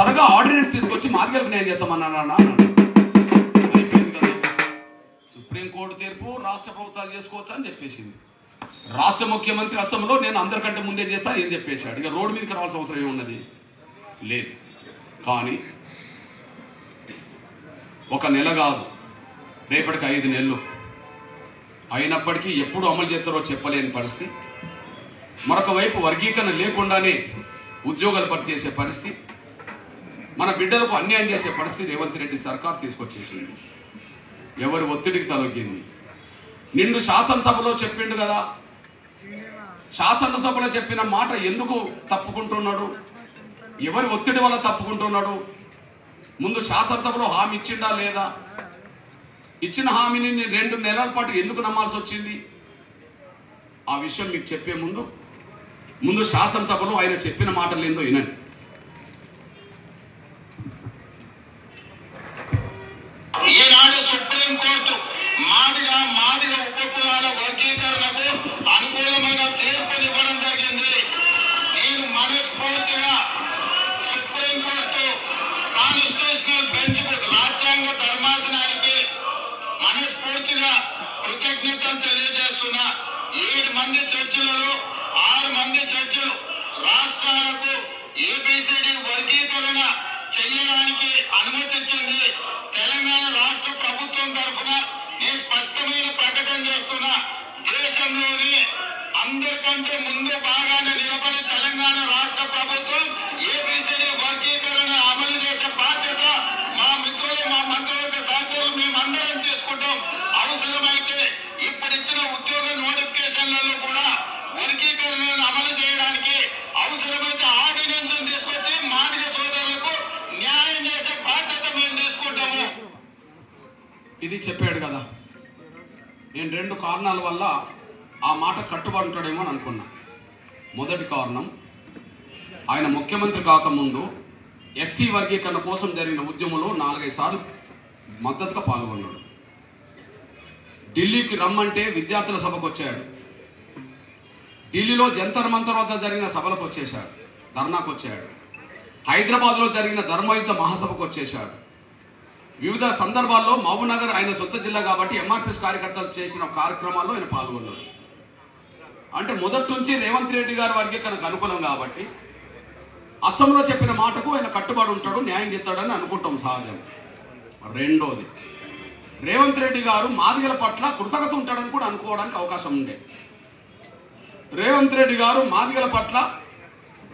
మాదిగలకు న్యాయం చేస్తామన్నాను? అన్నాడు అయిపోయింది కదా. సుప్రీంకోర్టు తీర్పు రాష్ట్ర ప్రభుత్వాలు చేసుకోవచ్చు అని చెప్పేసింది. రాష్ట్ర ముఖ్యమంత్రి అసెంబ్లీలో నేను అందరికంటే ముందే చేస్తాను ఏం చెప్పేశాడు. ఇక రోడ్డు మీదకి రావాల్సిన అవసరం ఏమున్నది? లేదు. కానీ ఒక నెల కాదు. రేపటికి ఐదు నెలలు. అయినప్పటికీ ఎప్పుడు అమలు చేస్తారో చెప్పలేని పరిస్థితి. మరొక వైపు వర్గీకరణ లేకుండానే ఉద్యోగాలు పరిచేసే పరిస్థితి. మన బిడ్డలకు అన్యాయం చేసే పరిస్థితి రేవంత్ రెడ్డి సర్కార్ తీసుకొచ్చేసింది. ఎవరి ఒత్తిడికి తలొగ్గింది నిండు శాసనసభలో చెప్పిండు కదా. శాసనసభలో చెప్పిన మాట ఎందుకు తప్పుకుంటున్నాడు? ఎవరి ఒత్తిడి వల్ల తప్పుకుంటున్నాడు? ముందు శాసనసభలో హామీ ఇచ్చిండా లేదా? ఇచ్చిన హామీని రెండు నెలల పాటు ఎందుకు నమ్మాల్సి వచ్చింది? ఆ విషయం మీకు చెప్పే ముందు ముందు శాసనసభలో ఆయన చెప్పిన మాటలు ఏందో వినండి ఈనాడు సుప్రీంకోర్టు మాదిగా మాదిగ వర్గీకరణకు అనుకూలమైన తీర్పునివ్వడం జరిగింది. నేను మనస్ఫూర్తిగా సుప్రీంకోర్టు కాన్స్టిట్యూషనల్ బెంచ్కు రాజ్యాంగ ధర్మాసనానికి మనస్ఫూర్తిగా కృతజ్ఞతలు తెలియజేస్తున్నా. ఏడు మంది జడ్జిలలో ఆరు మంది జడ్జిలు రాష్ట్రాలకు ఏబిసిడి వర్గీకరణ చేయడానికి అనుమతించింది తెలంగాణ రాష్ట్ర ప్రభుత్వం తరఫున నేను స్పష్టమైన ప్రకటన చేస్తున్నా దేశంలోని అందరికంటే ముందు బాగానే నిలబడి తెలంగాణ రాష్ట్ర ప్రభుత్వం ఏబిసిడి వర్గీకరణ అమలు చేసే బాధ్యత మా మిత్రులు మా మంత్రుల సహచరులు మేమందరం తీసుకుంటాం అవసరమైతే ఇప్పుడు ఇచ్చిన ఉద్యోగ నోటిఫికేషన్లలో కూడా వర్గీకరణను అమలు చేయడానికి అవసరమైతే ఆర్డినెన్స్ తీసుకొచ్చి మాదిగ సోదరులకు న్యాయం చేసే బాధ్యత మేము తీసుకుంటాము ఇది చెప్పాడు కదా నేను రెండు కారణాల వల్ల ఆ మాట కట్టుబడి ఉంటాడేమో అని అనుకున్నా. మొదటి కారణం ఆయన ముఖ్యమంత్రి కాకముందు ఎస్సీ వర్గీకరణ కోసం జరిగిన ఉద్యమంలో నాలుగైదు సార్లు మద్దతుగా పాల్గొన్నాడు. ఢిల్లీకి రమ్మంటే విద్యార్థుల సభకు వచ్చాడు. ఢిల్లీలో జంతర్ మంతర్ వద్ద జరిగిన సభలకు వచ్చేశాడు. ధర్నాకు వచ్చాడు. హైదరాబాద్లో జరిగిన ధర్మయుద్ధ మహాసభకు వచ్చేశాడు. వివిధ సందర్భాల్లో మహబూబ్నగర్ ఆయన సొంత జిల్లా కాబట్టి ఎంఆర్పిఎస్ కార్యకర్తలు చేసిన కార్యక్రమాల్లో ఆయన పాల్గొన్నారు. అంటే మొదటి నుంచి రేవంత్ రెడ్డి గారి వర్గీకరణకు అనుకూలం కాబట్టి అస్సాంలో చెప్పిన మాటకు ఆయన కట్టుబడి ఉంటాడు న్యాయం చేస్తాడని అనుకుంటాం సహజం. రెండోది రేవంత్ రెడ్డి గారు మాదిగల పట్ల కృతజ్ఞత ఉంటాడని కూడా అనుకోవడానికి అవకాశం ఉండే. రేవంత్ రెడ్డి గారు మాదిగల పట్ల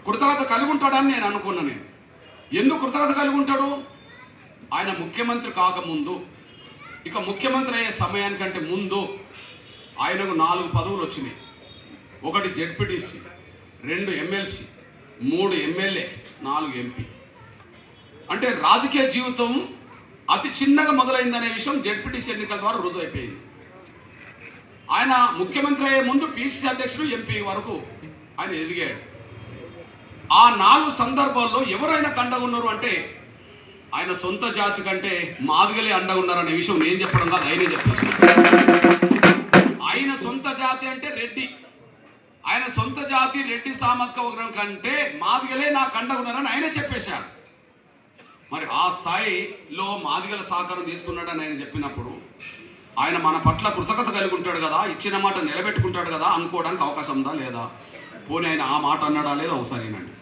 కృతజ్ఞత కలిగి ఉంటాడని నేను అనుకున్నాను. నేను ఎందుకు కృతజ్ఞత కలిగి ఉంటాడు? ఆయన ముఖ్యమంత్రి కాకముందు ఇక ముఖ్యమంత్రి అయ్యే సమయానికంటే ముందు ఆయనకు నాలుగు పదవులు వచ్చినాయి. ఒకటి జెడ్పీటీసీ రెండు ఎమ్మెల్సీ మూడు ఎమ్మెల్యే నాలుగు ఎంపీ. అంటే రాజకీయ జీవితం అతి చిన్నగా మొదలైందనే విషయం జెడ్పీటీసీ ఎన్నికల ద్వారా రుజువైపోయింది. ఆయన ముఖ్యమంత్రి అయ్యే ముందు పిసిసి అధ్యక్షుడు ఎంపీ వరకు ఆయన ఎదిగాడు. ఆ నాలుగు సందర్భాల్లో ఎవరైనా కండగా ఉన్నారు అంటే ఆయన సొంత జాతి కంటే మాదిగలే అండగా ఉన్నారనే విషయం నేను చెప్పడం కాదు ఆయనే చెప్పారు ఆయన సొంత జాతి అంటే రెడ్డి. ఆయన సొంత జాతి రెడ్డి సామాజిక వర్గం కంటే మాదిగలే నా కండగా ఉన్నారని ఆయనే చెప్పేశాడు మరి ఆ స్థాయిలో మాదిగల సహకారం తీసుకున్నాడని ఆయన చెప్పినప్పుడు ఆయన మన పట్ల కృతజ్ఞత కలిగి ఉంటాడు కదా ఇచ్చిన మాట నిలబెట్టుకుంటాడు కదా అనుకోవడానికి అవకాశం ఉందా లేదా? పోనీ ఆయన ఆ మాట అన్నాడా లేదా? ఒకసారినండి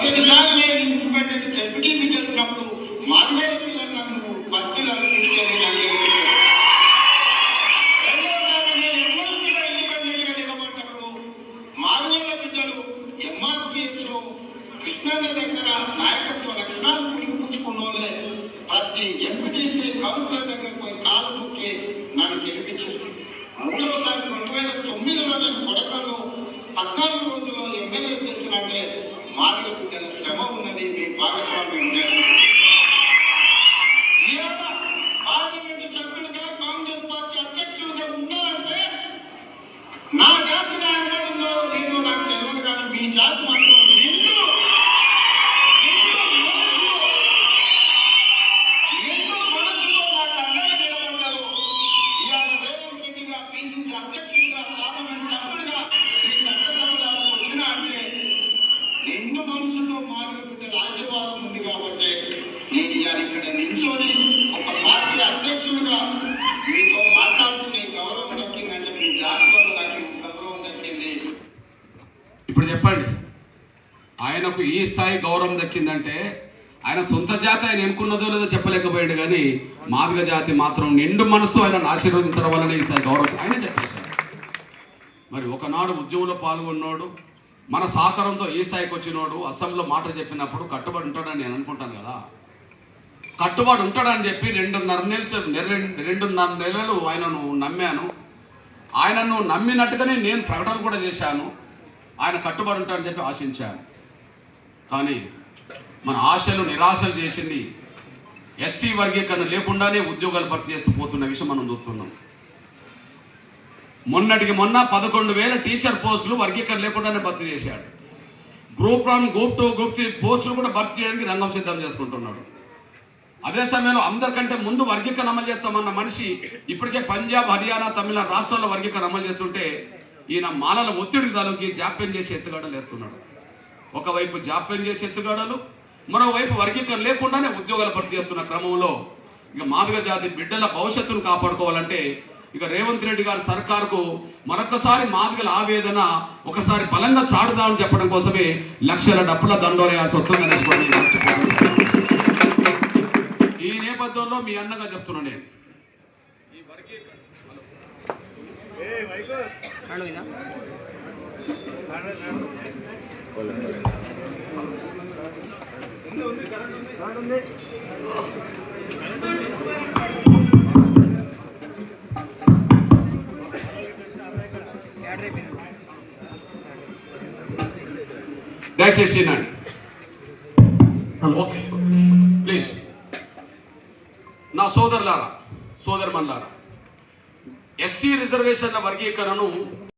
మొదటిసారి నేను ఇండిపెండెంట్ జడ్పీటీసీ గెలిచినప్పుడు మాదిగోడ పిల్లలు నన్ను బస్తీలకు తీసుకెళ్ళి నన్ను నేను ఎమ్మెల్సీగా నిలబడ్డప్పుడు మాదిగోడ బిడ్డలు ఎంఆర్పిఎస్లో కృష్ణన్న దగ్గర నాయకత్వ లక్షణాలు పుణికిపుచ్చుకున్న వాళ్ళే ప్రతి ఎంపీటీసీ కౌన్సిలర్ దగ్గర పోయి కాలు మొక్కి నన్ను గెలిపించారు. మూడవసారి రెండు వేల తొమ్మిదిలో నేను కొడకలో పద్నాలుగు రోజుల్లో ఎమ్మెల్యే తెచ్చినట్టే మాదిగ పుట్టిన శ్రమ ఉన్నది మీ భాగస్వామ్యం ఉన్నది. పార్లమెంట్ కాంగ్రెస్ పార్టీ అధ్యక్షుడిగా ఉన్నారంటే నా జాతి న్యాయపడిందో లేదో నాకు తెలియదు కానీ మీ జాతి మాత్రం నిండు నిండు ఆయనకు ఈ స్థాయి గౌరవం దక్కిందంటే ఆయన సొంత జాతి ఆయన ఎన్నుకున్నదో లేదో చెప్పలేకపోయాడు కానీ మాదిగ జాతి మాత్రం నిండు మనసుతో ఆయన ఆశీర్వదించడం వల్లనే ఈ స్థాయి గౌరవం ఆయన చెప్పేశాడు. మరి ఒకనాడు ఉద్యమంలో పాల్గొన్నాడు మన సహకారంతో ఈ స్థాయికి వచ్చినోడు అసెంబ్లీలో మాట చెప్పినప్పుడు కట్టుబడి ఉంటాడని నేను అనుకుంటాను కదా. కట్టుబడి ఉంటాడని చెప్పి రెండున్నర నెలలు రెండున్నర నెలలు ఆయనను నమ్మాను. ఆయనను నమ్మినట్టుగానే నేను ప్రకటన కూడా చేశాను. ఆయన కట్టుబడి ఉంటాడని చెప్పి ఆశించాను. కానీ మన ఆశలు నిరాశలు చేసింది ఎస్సీ వర్గీకరణ లేకుండానే ఉద్యోగాలు భర్తీ చేస్తూ పోతున్న విషయం మనం చూస్తున్నాం. మొన్నటికి మొన్న పదకొండు వేల టీచర్ పోస్టులు వర్గీకరణ లేకుండానే భర్తీ చేశాడు. Group one group two group three పోస్టులు కూడా భర్తీ చేయడానికి రంగం సిద్ధం చేసుకుంటున్నాడు. అదే సమయంలో అందరికంటే ముందు వర్గీకరణ అమలు చేస్తామన్న మనిషి ఇప్పటికే పంజాబ్ హర్యానా తమిళనాడు రాష్ట్రాల్లో వర్గీకరణ అమలు చేస్తుంటే ఈయన మాలల ఒత్తిడికి తలకి జాప్యం చేసి ఎత్తుగడలు ఎత్తున్నాడు ఒకవైపు జాప్యం చేసి ఎత్తుగడలు మరోవైపు వర్గీకరణ లేకుండానే ఉద్యోగాలు భర్తీ చేస్తున్న క్రమంలో ఇక మాదిగ జాతి బిడ్డల భవిష్యత్తును కాపాడుకోవాలంటే ఇక రేవంత్ రెడ్డి గారి సర్కారుకు మరొకసారి మాదిగల ఆవేదన ఒకసారి బలంగా చాటుదామని చెప్పడం కోసమే లక్షల డబ్బుల దండోరేయాల్సి వస్తుందని అనుకోండి. ఈ నేపథ్యంలో మీ అన్నగా చెప్తున్నా నేను. ఈ వర్గీకరణ దయచేసి ఓకే. ప్లీజ్. నా సోదరులారా సోదరుమన్లారా ఎస్సీ రిజర్వేషన్ల వర్గీకరణను